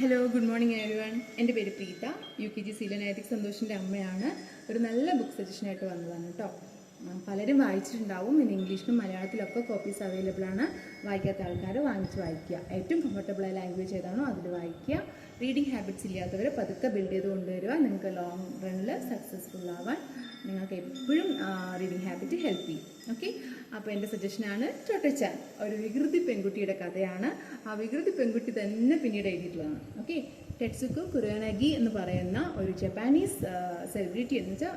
Hello good morning everyone എന്റെ പേര് Preetha. U K G സീലനാറ്റിക് സന്തോഷിന്റെ അമ്മയാണ്. ഒരു നല്ല ബുക്ക് സജഷനായിട്ട് വന്നതാണ് കേട്ടോ പലരും വായിച്ചിട്ടുണ്ടാവും. ഇന്ന് ഇംഗ്ലീഷിലും മലയാളത്തിലൊക്കെ കോപ്പീസ് അവൈലബിൾ ആണ്. വായിക്കാത്ത ആൾക്കാർ വാങ്ങിച്ച് വായിക്കുക. ഏറ്റവും കംഫർട്ടബിളായ ലാംഗ്വേജ് ഏതാണോ അതിൽ വായിക്കുക. റീഡിംഗ് ഹാബിറ്റ്സ് ഇല്ലാത്തവർ പതുക്കെ ബിൽഡ് ചെയ്ത് കൊണ്ടുവരിക. നിങ്ങൾക്ക് ലോങ് റണ്ണിൽ സക്സസ്ഫുൾ ആവാൻ നിങ്ങൾക്ക് എപ്പോഴും റീഡിങ് ഹാബിറ്റ് ഹെൽപ്പ് ചെയ്യും. ഓക്കെ അപ്പോൾ എന്റെ സജഷനാണ് ചൊട്ടച്ചാൻ ഒരു വികൃതി പെൺകുട്ടിയുടെ കഥയാണ്. ആ വികൃതി പെൺകുട്ടി തന്നെ പിന്നീട് എഴുതിയിട്ടുള്ളതാണ്. ഓക്കെ ടെറ്റ്സുക്കോ കുറാനഗി എന്ന് പറയുന്ന ഒരു ജപ്പാനീസ് സെലിബ്രിറ്റി എന്ന് വെച്ചാൽ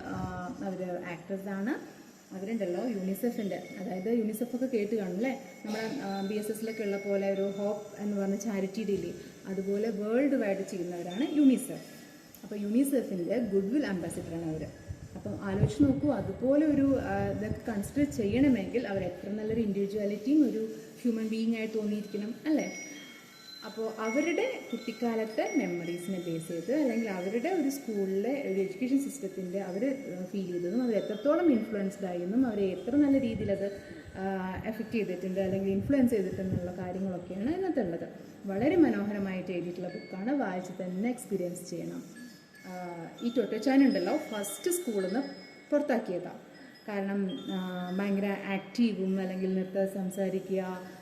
അവർ ആക്ട്രസ് ആണ്. അവരുണ്ടല്ലോ യൂണിസെഫിന്റെ അതായത് യൂണിസെഫ് ഒക്കെ കേട്ട് കാണും അല്ലേ നമ്മുടെ ബി എസ് എസിലൊക്കെ ഉള്ള പോലെ ഒരു ഹോപ്പ് എന്ന് പറഞ്ഞ ചാരിറ്റിയുടെ ഇല്ലേ? അതുപോലെ വേൾഡ് വൈഡ് ചെയ്യുന്നവരാണ് യൂണിസെഫ് അപ്പോൾ യൂണിസെഫിന്റെ ഗുഡ് വിൽ അംബാസിഡറാണ് അവർ അപ്പം ആലോചിച്ച് നോക്കൂ അതുപോലെ ഒരു ഇതൊക്കെ കൺസിഡർ ചെയ്യണമെങ്കിൽ അവർ എത്ര നല്ലൊരു ഇൻഡിവിജ്വാലിറ്റിയും ഒരു ഹ്യൂമൻ ബീയിങ് ആയി തോന്നിയിരിക്കണം അല്ലേ? അപ്പോൾ അവരുടെ കുട്ടിക്കാലത്തെ മെമ്മറീസിനെ ബേസ് ചെയ്ത് അല്ലെങ്കിൽ അവരുടെ ഒരു സ്കൂളിലെ ഒരു എഡ്യൂക്കേഷൻ സിസ്റ്റത്തിന്റെ അവർ ഫീൽ ചെയ്തതും അവർ എത്രത്തോളം ഇൻഫ്ലുവൻസ്ഡ് ആയെന്നും അവരെ എത്ര നല്ല രീതിയിൽ അത് എഫക്റ്റ് ചെയ്തിട്ടുണ്ട് അല്ലെങ്കിൽ ഇൻഫ്ലുവൻസ് ചെയ്തിട്ടുണ്ടെന്നുള്ള കാര്യങ്ങളൊക്കെയാണ് ഇന്നത്തെ ഉള്ളത് വളരെ മനോഹരമായിട്ട് എഴുതിയിട്ടുള്ള ബുക്കാണ് വായിച്ച് തന്നെ എക്സ്പീരിയൻസ് ചെയ്യണം. ഈ ടൊട്ടോച്ചാൻ ഉണ്ടല്ലോ ഫസ്റ്റ് സ്കൂളിൽ നിന്ന് പുറത്താക്കിയതാണ് കാരണം ഭയങ്കര ആക്റ്റീവും അല്ലെങ്കിൽ നിർത്ത സംസാരിക്കുക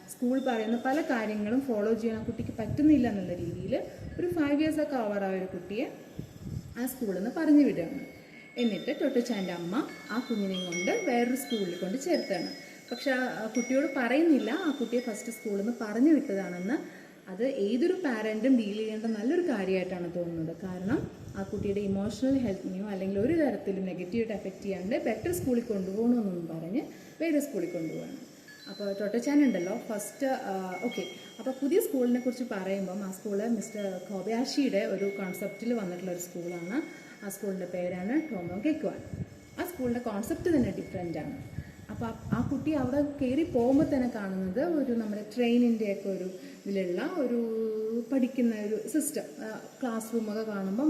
സ്കൂൾ പറയുന്ന പല കാര്യങ്ങളും ഫോളോ ചെയ്യാൻ ആ കുട്ടിക്ക് പറ്റുന്നില്ല എന്നുള്ള രീതിയിൽ ഒരു ഫൈവ് ഇയേഴ്സ് ഒക്കെ ആവാറായ ഒരു കുട്ടിയെ ആ സ്കൂളിൽ നിന്ന് പറഞ്ഞു വിടുകയാണ്. എന്നിട്ട് ടൊട്ടോച്ചാന്റെ അമ്മ ആ കുഞ്ഞിനെ കൊണ്ട് വേറൊരു സ്കൂളിൽ കൊണ്ട് ചേർത്താണ് പക്ഷെ ആ കുട്ടിയോട് പറയുന്നില്ല ആ കുട്ടിയെ ഫസ്റ്റ് സ്കൂളിൽ നിന്ന് പറഞ്ഞു വിട്ടതാണെന്ന് അത് ഏതൊരു പാരന്റും ഡീൽ ചെയ്യേണ്ട നല്ലൊരു കാര്യമായിട്ടാണ് തോന്നുന്നത്. കാരണം ആ കുട്ടിയുടെ ഇമോഷണൽ ഹെൽത്തിനെയോ അല്ലെങ്കിൽ ഒരു തരത്തിലും നെഗറ്റീവായിട്ട് എഫക്റ്റ് ചെയ്യാണ്ട് ബെറ്റർ സ്കൂളിൽ കൊണ്ടുപോകണമെന്നൊന്നും പറഞ്ഞ് വേറെ സ്കൂളിൽ കൊണ്ടുപോകണം അപ്പോൾ ടൊട്ടച്ചാൻ ഉണ്ടല്ലോ ഫസ്റ്റ് ഓക്കെ അപ്പോൾ പുതിയ സ്കൂളിനെ കുറിച്ച് പറയുമ്പം ആ സ്കൂൾ മിസ്റ്റർ കോബയാഷിയുടെ ഒരു കോൺസെപ്റ്റിൽ വന്നിട്ടുള്ള ഒരു സ്കൂളാണ് ആ സ്കൂളിന്റെ പേരാണ് ടോമോ ഗെക്വാൻ ആ സ്കൂളിന്റെ കോൺസെപ്റ്റ് തന്നെ ഡിഫറെന്റ് ആണ്. അപ്പോൾ ആ- കുട്ടി അവിടെ കയറി പോകുമ്പോൾ തന്നെ കാണുന്നത് ഒരു നമ്മുടെ ട്രെയിനിന്റെ ഒക്കെ ഒരു ഇതിലുള്ള ഒരു പഠിക്കുന്ന ഒരു സിസ്റ്റം ക്ലാസ് റൂമൊക്കെ കാണുമ്പം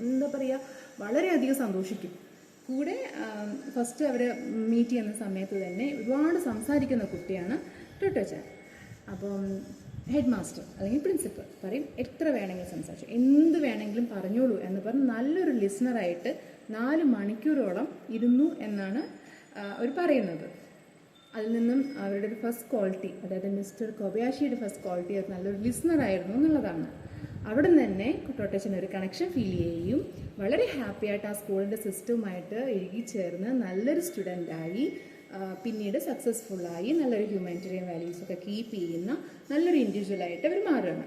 എന്താ പറയുക വളരെയധികം സന്തോഷിക്കും. കൂടെ ഫസ്റ്റ് അവരെ മീറ്റ് ചെയ്യുന്ന സമയത്ത് തന്നെ ഒരുപാട് സംസാരിക്കുന്ന കുട്ടിയാണ് ടൊട്ടോച്ചാൻ. അപ്പം ഹെഡ് മാസ്റ്റർ അല്ലെങ്കിൽ പ്രിൻസിപ്പൽ പറയും എത്ര വേണമെങ്കിലും സംസാരിച്ചു എന്ത് വേണമെങ്കിലും പറഞ്ഞോളൂ എന്ന് പറഞ്ഞ് നല്ലൊരു ലിസണറായിട്ട് നാല് മണിക്കൂറോളം ഇരുന്നു എന്നാണ് അവർ പറയുന്നത്. അതിൽ നിന്നും അവരുടെ ഒരു ഫസ്റ്റ് ക്വാളിറ്റി അതായത് മിസ്റ്റർ കൊബയാഷിയുടെ ഫസ്റ്റ് ക്വാളിറ്റി അത് നല്ലൊരു ലിസണർ ആയിരുന്നു എന്നുള്ളതാണ്. അവിടെ നിന്ന് തന്നെ കുട്ടോട്ടച്ചൻ ഒരു കണക്ഷൻ ഫീൽ ചെയ്യുകയും വളരെ ഹാപ്പി ആയിട്ട് ആ സ്കൂളിന്റെ സിസ്റ്റവുമായിട്ട് ഇഴുകിച്ചേർന്ന് നല്ലൊരു സ്റ്റുഡന്റായി പിന്നീട് സക്സസ്ഫുള്ളായി നല്ലൊരു ഹ്യൂമാനിറ്റേറിയൻ വാല്യൂസ് ഒക്കെ കീപ്പ് ചെയ്യുന്ന നല്ലൊരു ഇൻഡിവിജ്വലായിട്ട് അവർ മാറുകയാണ്.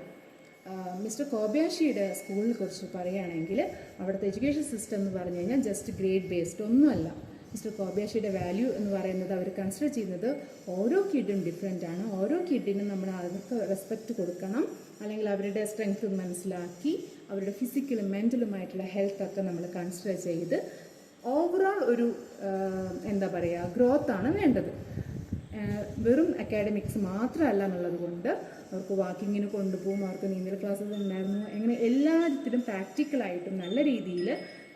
മിസ്റ്റർ കോബ്യാഷിയുടെ സ്കൂളിനെ കുറിച്ച് പറയുകയാണെങ്കിൽ അവിടുത്തെ എഡ്യൂക്കേഷൻ സിസ്റ്റം എന്ന് പറഞ്ഞു കഴിഞ്ഞാൽ ജസ്റ്റ് ഗ്രേഡ് ബേസ്ഡ് ഒന്നുമല്ല. മിസ്റ്റർ കോബിയാഷിയുടെ വാല്യൂ എന്ന് പറയുന്നത് അവർ കൺസിഡർ ചെയ്യുന്നത് ഓരോ കിഡും ഡിഫറെന്റ് ആണ്. ഓരോ കിഡിനും നമ്മൾ അവർക്ക് റെസ്പെക്റ്റ് കൊടുക്കണം. അല്ലെങ്കിൽ അവരുടെ സ്ട്രെങ്ത് മനസ്സിലാക്കി അവരുടെ ഫിസിക്കലും മെന്റലുമായിട്ടുള്ള ഹെൽത്ത് ഒക്കെ നമ്മൾ കൺസിഡർ ചെയ്ത് ഓവറോൾ ഒരു എന്താ പറയുക ഗ്രോത്താണ് വേണ്ടത്. വെറും അക്കാഡമിക്സ് മാത്രമല്ല എന്നുള്ളത് കൊണ്ട് അവർക്ക് വാക്കിങ്ങിന് കൊണ്ടുപോകും അവർക്ക് നീന്തൽ ക്ലാസ്സസ് ഉണ്ടായിരുന്നു. അങ്ങനെ എല്ലാത്തിലും പ്രാക്ടിക്കലായിട്ടും നല്ല രീതിയിൽ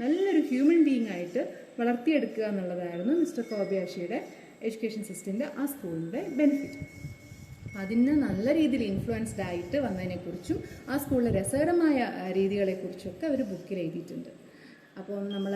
നല്ലൊരു ഹ്യൂമൻ ബീങ് ആയിട്ട് വളർത്തിയെടുക്കുക എന്നുള്ളതായിരുന്നു മിസ്റ്റർ കോബിയാഷിയുടെ എഡ്യൂക്കേഷൻ സിസ്റ്റത്തിന്റെ ആ സ്കൂളിന്റെ ബെനിഫിറ്റ് അതിന് നല്ല രീതിയിൽ ഇൻഫ്ലുവൻസ്ഡ് ആയിട്ട് വന്നതിനെക്കുറിച്ചും ആ സ്കൂളിലെ രസകരമായ രീതികളെക്കുറിച്ചൊക്കെ അവർ ബുക്കിൽ എഴുതിയിട്ടുണ്ട്. അപ്പോൾ നമ്മൾ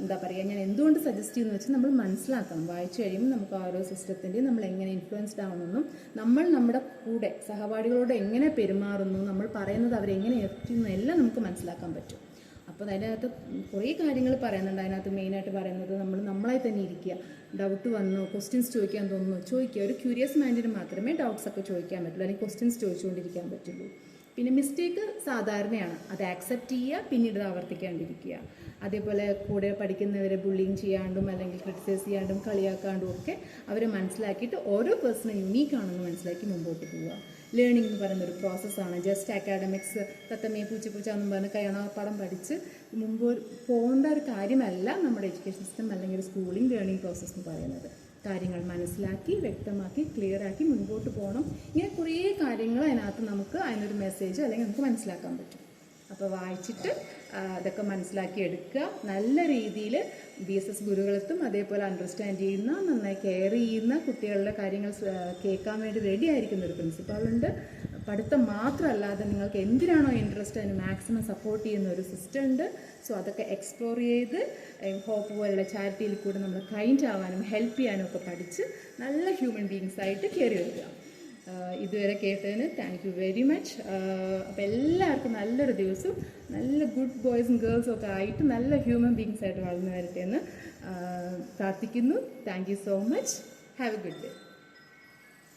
എന്താ പറയുക ഞാൻ എന്തുകൊണ്ട് സജസ്റ്റ് ചെയ്യുന്നു വെച്ചാൽ നമ്മൾ മനസ്സിലാക്കണം. വായിച്ചു കഴിയുമ്പോൾ നമുക്ക് ഓരോ സിസ്റ്റത്തിന്റെയും നമ്മൾ എങ്ങനെ ഇൻഫ്ലുവൻസ്ഡ് ആവുന്നെന്നും നമ്മൾ നമ്മുടെ കൂടെ സഹപാഠികളോട് എങ്ങനെ പെരുമാറുന്നു നമ്മൾ പറയുന്നത് അവരെങ്ങനെ എത്തിക്കുന്നു എല്ലാം നമുക്ക് മനസ്സിലാക്കാൻ പറ്റും. അപ്പോൾ അതിനകത്ത് കുറേ കാര്യങ്ങൾ പറയുന്നുണ്ട്. അതിനകത്ത് മെയിനായിട്ട് പറയുന്നത് നമ്മൾ നമ്മളായി തന്നെ ഇരിക്കുക. ഡൗട്ട് വന്നു ക്വസ്റ്റ്യൻസ് ചോദിക്കാൻ തോന്നുന്നു. ചോദിക്കുക. ഒരു ക്യൂരിയസ് മൈൻഡിന് മാത്രമേ ഡൗട്ട്സ് ഒക്കെ ചോദിക്കാൻ പറ്റുള്ളൂ. അല്ലെങ്കിൽ ക്വസ്റ്റ്യൻസ് ചോദിച്ചുകൊണ്ടിരിക്കാൻ പറ്റുള്ളൂ. പിന്നെ മിസ്റ്റേക്ക് സാധാരണയാണ്. അത് ആക്സെപ്റ്റ് ചെയ്യുക പിന്നീട് ആവർത്തിക്കാണ്ടിരിക്കുക. അതേപോലെ കൂടെ പഠിക്കുന്നവരെ ബുള്ളിങ് ചെയ്യാണ്ടും അല്ലെങ്കിൽ ക്രിറ്റിസൈസ് ചെയ്യാണ്ടും കളിയാക്കാണ്ടും ഒക്കെ അവരെ മനസ്സിലാക്കിയിട്ട് ഓരോ പേഴ്സണും യുണീക്ക് ആണെന്ന് മനസ്സിലാക്കി മുമ്പോട്ട് പോവുക. ലേണിംഗ് എന്ന് പറയുന്ന ഒരു പ്രോസസ്സാണ് ജസ്റ്റ് അക്കാഡമിക്സ് തത്തമ്മയെ പൂച്ച പൂച്ച എന്നും പറഞ്ഞ് കയണപ്പാടം പഠിച്ച് മുമ്പ് പോകേണ്ട ഒരു കാര്യമല്ല നമ്മുടെ എഡ്യൂക്കേഷൻ സിസ്റ്റം അല്ലെങ്കിൽ സ്കൂളിംഗ് ലേണിംഗ് പ്രോസസ്സ് എന്ന് പറയുന്നത്. കാര്യങ്ങൾ മനസ്സിലാക്കി വ്യക്തമാക്കി ക്ലിയർ ആക്കി മുൻപോട്ട് പോകണം. ഇങ്ങനെ കുറേ കാര്യങ്ങൾ അതിനകത്ത് നമുക്ക് അതിനൊരു മെസ്സേജ് അല്ലെങ്കിൽ നമുക്ക് മനസ്സിലാക്കാൻ പറ്റും. അപ്പോൾ വായിച്ചിട്ട് അതൊക്കെ മനസ്സിലാക്കി എടുക്കുക. നല്ല രീതിയിൽ ബി എസ് എസ് അതേപോലെ അണ്ടർസ്റ്റാൻഡ് ചെയ്യുന്ന നന്നായി കെയർ ചെയ്യുന്ന കുട്ടികളുടെ കാര്യങ്ങൾ കേൾക്കാൻ വേണ്ടി റെഡി ആയിരിക്കുന്ന ഒരു പ്രിൻസിപ്പാളുണ്ട് പഠിത്തം മാത്രമല്ലാതെ നിങ്ങൾക്ക് എന്തിനാണോ ഇൻട്രസ്റ്റ് അതിന് മാക്സിമം സപ്പോർട്ട് ചെയ്യുന്ന ഒരു സിസ്റ്റം ഉണ്ട്. സോ അതൊക്കെ എക്സ്പ്ലോർ ചെയ്ത് ഹോപ്പ് പോലുള്ള ചാരിറ്റിയിൽ കൂടെ നമ്മൾ കൈൻഡ് ആവാനും ഹെൽപ്പ് ചെയ്യാനും ഒക്കെ പഠിച്ച് നല്ല ഹ്യൂമൻ ബീങ്സ് ആയിട്ട് കയറി വരിക ഇതുവരെ കേട്ടതിന് താങ്ക് യു വെരി മച്ച് അപ്പോൾ എല്ലാവർക്കും നല്ലൊരു ദിവസവും നല്ല ഗുഡ് ബോയ്സും ഗേൾസും ഒക്കെ ആയിട്ട് നല്ല ഹ്യൂമൻ ബീങ്സ് ആയിട്ട് വളർന്നു വരട്ടെ എന്ന് പ്രാർത്ഥിക്കുന്നു. Thank you so much have a good day